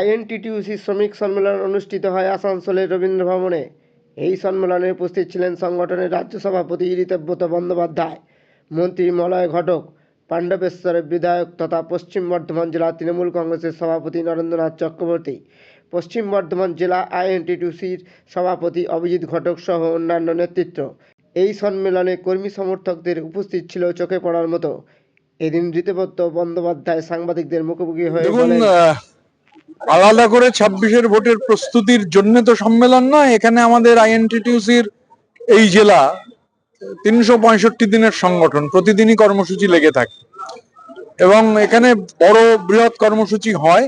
INTTUC শ্রমিক সম্মেলন অনুষ্ঠিত হয় আসানসোলের রবীন্দ্র ভবনে। এই সম্মেলনে উপস্থিত ছিলেন সংগঠনের রাজ্য ঋতব্রত বন্দ্যোপাধ্যায়, মন্ত্রী মলয় ঘটক, পাণ্ডবেশ্বরের বিধায়ক তথা পশ্চিম বর্ধমান জেলা তৃণমূল কংগ্রেসের সভাপতি নরেন্দ্রনাথ চক্রবর্তী, পশ্চিম বর্ধমান জেলা আইএনটিটিউসির সভাপতি অভিজিৎ ঘটক সহ অন্যান্য নেতৃত্ব। এই সম্মেলনে কর্মী সমর্থকদের উপস্থিত ছিল চোখে পড়ার মতো এদিন ঋতব্রত বন্দ্যোপাধ্যায় সাংবাদিকদের মুখোমুখি হয়ে দেখুন আলাদা করে ছাব্বিশের ভোটের প্রস্তুতির জন্য তো সম্মেলন নয় এখানে আমাদের আইএনটিটিউসির এই জেলা তিনশো পঁয়ষট্টি দিনের সংগঠন প্রতিদিনই কর্মসূচি লেগে থাকে। এবং এখানে বড় বৃহৎ কর্মসূচি হয়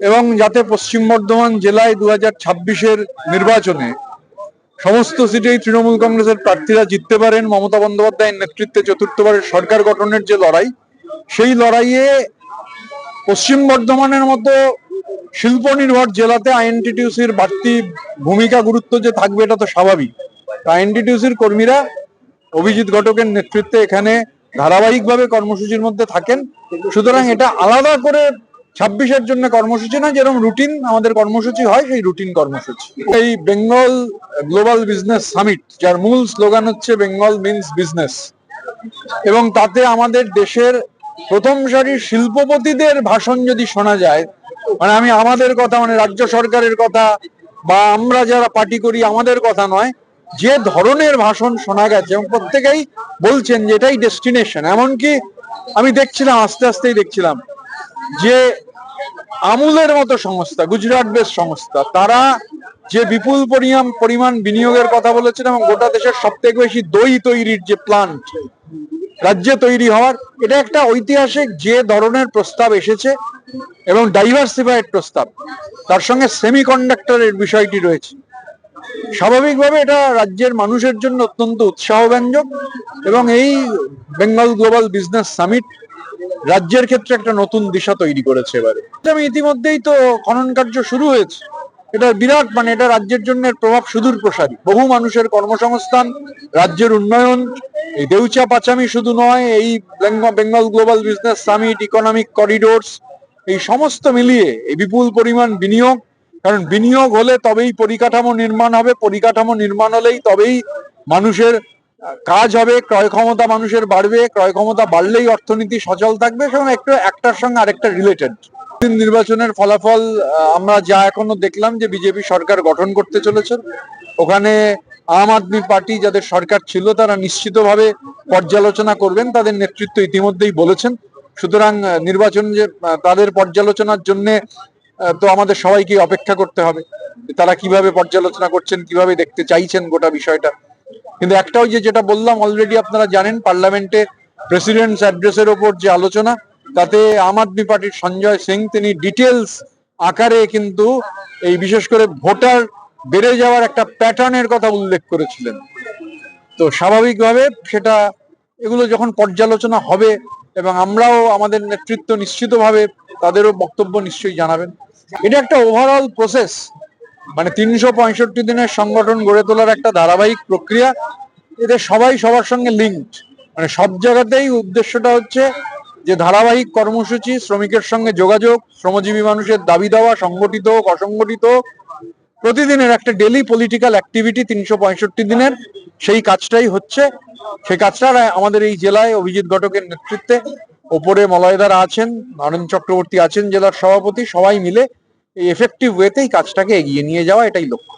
এবং যাতে পশ্চিম বর্ধমান জেলায় দু হাজার ছাব্বিশের নির্বাচনে সমস্ত সিটেই তৃণমূল কংগ্রেসের প্রার্থীরা জিততে পারেন। মমতা বন্দ্যোপাধ্যায়ের নেতৃত্বে চতুর্থবারের সরকার গঠনের যে লড়াই, সেই লড়াইয়ে পশ্চিম বর্ধমানের মতো শিল্প নির্ভর জেলাতে আইএনটিটিউসির বাড়তি ভূমিকা, গুরুত্ব যে থাকবে এটা তো স্বাভাবিক। আইএনটিটিউসির কর্মীরা অভিজিৎ ঘটকের নেতৃত্বে এখানে ধারাবাহিকভাবে কর্মসূচির মধ্যে থাকেন। সুতরাং এটা আলাদা করে ছাব্বিশের জন্য কর্মসূচি না যেরকম রুটিন আমাদের কর্মসূচি হয়, সেই রুটিন কর্মসূচি। এই বেঙ্গল গ্লোবাল বিজনেস সামিট যার মূল স্লোগান হচ্ছে বেঙ্গল মিন্স বিজনেস এবং তাতে আমাদের দেশের প্রথম সারির শিল্পপতিদের ভাষণ যদি শোনা যায় মানে আমি আমাদের কথা মানে রাজ্য সরকারের কথা, বা আমরা যারা পার্টি করি, আমাদের কথা নয়, যে ধরনের ভাষণ শোনা গেছে, এবং প্রত্যেকেই বলছেন যে এটাই ডেস্টিনেশন এমনকি আমি দেখছিলাম, আস্তে আস্তেই দেখছিলাম, যে আমুলের মতো সংস্থা গুজরাট বেস সংস্থা। তারা যে বিপুল পরিমাণ পরিমাণ বিনিয়োগের কথা বলেছেন এবং গোটা দেশের সব থেকে বেশি দই তৈরির যে প্লান্ট রাজ্যে তৈরি হওয়ার, এটা একটা ঐতিহাসিক যে ধরনের প্রস্তাব এসেছে এবং ডাইভার্সিফাইড প্রস্তাব। তার সঙ্গে সেমি কন্ডাক্টরের বিষয়টি রয়েছে। স্বাভাবিকভাবে এটা রাজ্যের মানুষের জন্য অত্যন্ত উৎসাহব্যঞ্জক এবং এই বেঙ্গল গ্লোবাল বিজনেস সামিট রাজ্যের ক্ষেত্রে একটা নতুন দিশা তৈরি করেছে এবারে। আমি ইতিমধ্যেই তো খনন কার্য শুরু হয়েছে। এটা বিরাট মানে এটা রাজ্যের জন্য প্রভাব সুদূর প্রসারী। বহু মানুষের কর্মসংস্থান, রাজ্যের উন্নয়ন, এই দেউচা পাচামি শুধু নয়, এই Bengal global business summit economic corridors এই সমস্ত মিলিয়ে এই বিপুল পরিমাণ বিনিয়োগ, কারণ বিনিয়োগ হলে তবেই পরিকাঠামো নির্মাণ হবে, পরিকাঠামো নির্মাণ হলেই তবেই মানুষের কাজ হবে, ক্রয় ক্ষমতা মানুষের বাড়বে, ক্রয় ক্ষমতা বাড়লেই অর্থনীতি সচল থাকবে সেরকম একটু একটার সঙ্গে আরেকটা রিলেটেড নির্বাচনের ফলাফল আমরা যা এখনও দেখলাম যে বিজেপি সরকার গঠন করতে চলেছে, ওখানে আম আদমি পার্টি যাদের সরকার ছিল, তারা নিশ্চিতভাবে পর্যালোচনা করবেন, তাদের নেতৃত্ব ইতিমধ্যেই বলেছেন। সুতরাং নির্বাচন যে তাদের পর্যালোচনার জন্য তো আমাদের সবাইকে অপেক্ষা করতে হবে তারা কীভাবে পর্যালোচনা করছেন, কীভাবে দেখতে চাইছেন গোটা বিষয়টা। কিন্তু একটা ওই যে যেটা বললাম অলরেডি আপনারা জানেন, পার্লামেন্টে প্রেসিডেন্টস অ্যাড্রেসের ওপর যে আলোচনা, তাতে আম আদমি পার্টির সঞ্জয় সিং, তিনি ডিটেলস আকারে কিন্তু এই বিশেষ করে ভোটার বেড়ে যাওয়ার একটা প্যাটার্নের কথা উল্লেখ করেছিলেন। তো স্বাভাবিকভাবে সেটা, এগুলো যখন পর্যালোচনা হবে এবং আমরাও আমাদের নেতৃত্ব নিশ্চিতভাবে তাদেরও বক্তব্য নিশ্চয়ই জানাবেন। এটা একটা ওভারঅল প্রসেস মানে তিনশো পঁয়ষট্টি দিনের সংগঠন গড়ে তোলার একটা ধারাবাহিক প্রক্রিয়া, এতে সবাই সবার সঙ্গে লিঙ্কড মানে সব জায়গাতেই উদ্দেশ্যটা হচ্ছে যে ধারাবাহিক কর্মসূচি, শ্রমিকের সঙ্গে যোগাযোগ, শ্রমজীবী মানুষের দাবি দেওয়া, সংগঠিত হোক, অসংগঠিত হোক, প্রতিদিনের একটা ডেলি পলিটিক্যাল অ্যাক্টিভিটি তিনশো পঁয়ষট্টি দিনের, সেই কাজটাই হচ্ছে। সেই কাজটা আমাদের এই জেলায় অভিজিৎ ঘটকের নেতৃত্বে, ওপরে মলয়দারা আছেন নরেন চক্রবর্তী আছেন জেলার সভাপতি, সবাই মিলে এফেক্টিভ ওয়েতেই কাজটাকে এগিয়ে নিয়ে যাওয়া এটাই লক্ষ্য